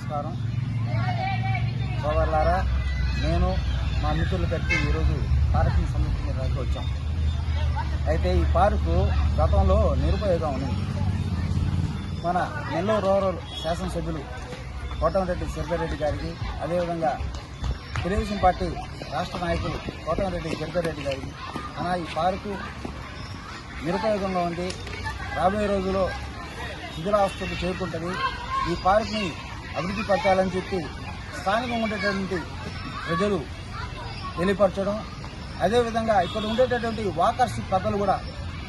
నమస్కారం. సోదరులారా నేను మా మిత్రులు కలిసి ఈరోజు పార్కింగ్ సందర్శించడానికి వచ్చాం. అయితే ఈ పార్కు గతంలో నిరుపయోగం ఉంది మన నెల్లూరు రూరల్ శాసనసభ్యులు కోటమిరెడ్డి సిద్ధారెడ్డి గారికి అదేవిధంగా తెలుగుదేశం పార్టీ రాష్ట్ర నాయకులు కోటమిరెడ్డి గిరిధర్రెడ్డి గారికి అలా ఈ పార్కు నిరుపయోగంగా ఉంది. రాబోయే రోజుల్లో శిథిలావస్థకు చేరుకుంటుంది. ఈ పార్క్ని అభివృద్ధి పరచాలని చెప్పి స్థానికంగా ఉండేటటువంటి ప్రజలు తెలియపరచడం. అదేవిధంగా ఇక్కడ ఉండేటటువంటి వాకర్స్ కథలు కూడా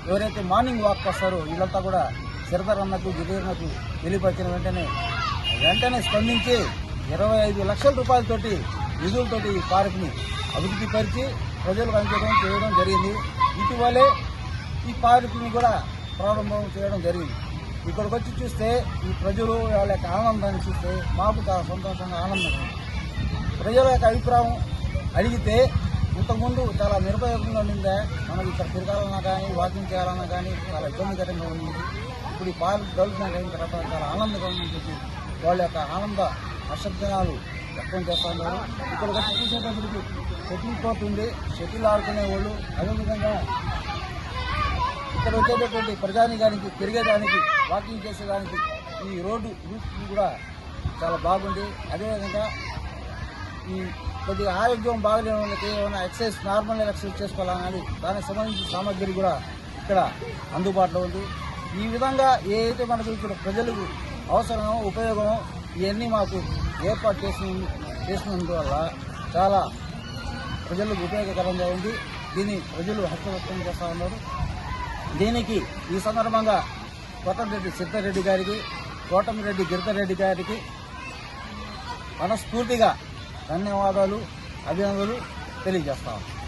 ఎవరైతే మార్నింగ్ వాక్ వస్తారో వీళ్ళంతా కూడా సిరధరన్నకు గిరిజనకు తెలియపరిచిన వెంటనే వెంటనే స్పందించి ఇరవై ఐదు లక్షల రూపాయలతోటి నిధులతోటి ఈ పార్క్ని అభివృద్ధి పరిచి ప్రజలకు అందించడం చేయడం జరిగింది. ఇటీవలే ఈ పార్కుని కూడా ప్రారంభం చేయడం జరిగింది. ఇక్కడికి వచ్చి చూస్తే ఈ ప్రజలు వాళ్ళ యొక్క ఆనందాన్ని చూస్తే మాకు చాలా సంతోషంగా ఆనందంగా ప్రజల యొక్క అభిప్రాయం అడిగితే ఇంతకుముందు చాలా నిరుపయోగంగా ఉండిందే. మనం ఇక్కడ తిరగాలన్నా కానీ వాకింగ్ చేయాలన్నా కానీ చాలా ఇబ్బందికరంగా ఉంది ఇప్పుడు ఈ పార్క్ డెవలప్మెంట్ అయిన తర్వాత చాలా ఆనందంగా ఉందని చెప్పి వాళ్ళ యొక్క ఆనంద అశబ్దనాలు వ్యక్తం చేస్తున్నారు ఇక్కడ వచ్చి చూసేటప్పటికి షటిల్ కోర్ట్ ఉంది. షటిల్ ఆడుకునే వాళ్ళు అదేవిధంగా ఇక్కడ వచ్చేటటువంటి ప్రజానికానికి తిరిగేదానికి వాకింగ్ చేసేదానికి ఈ రోడ్డు రూట్ కూడా చాలా బాగుంది. అదేవిధంగా ఈ కొద్దిగా ఆరోగ్యం బాగలేని వాళ్ళకి ఏమైనా ఎక్సర్సైజ్ నార్మల్ ఎక్సర్సైజ్ చేసుకోవాలని దానికి సంబంధించిన సామాగ్రి కూడా ఇక్కడ అందుబాటులో ఉంది. ఈ విధంగా ఏదైతే మనకు ఇక్కడ ప్రజలకు అవసరమో ఉపయోగమో ఇవన్నీ మాకు ఏర్పాటు చేసిన చేసినందువల్ల చాలా ప్రజలకు ఉపయోగకరంగా ఉంది. దీన్ని ప్రజలు హస్తవ్యక్తం చేస్తూ ఉన్నారు. దీనికి ఈ సందర్భంగా కోటమిరెడ్డి సిద్ధారెడ్డి గారికి కోటమిరెడ్డి గిరిధరెడ్డి గారికి మనస్ఫూర్తిగా ధన్యవాదాలు అభినందనలు తెలియజేస్తాము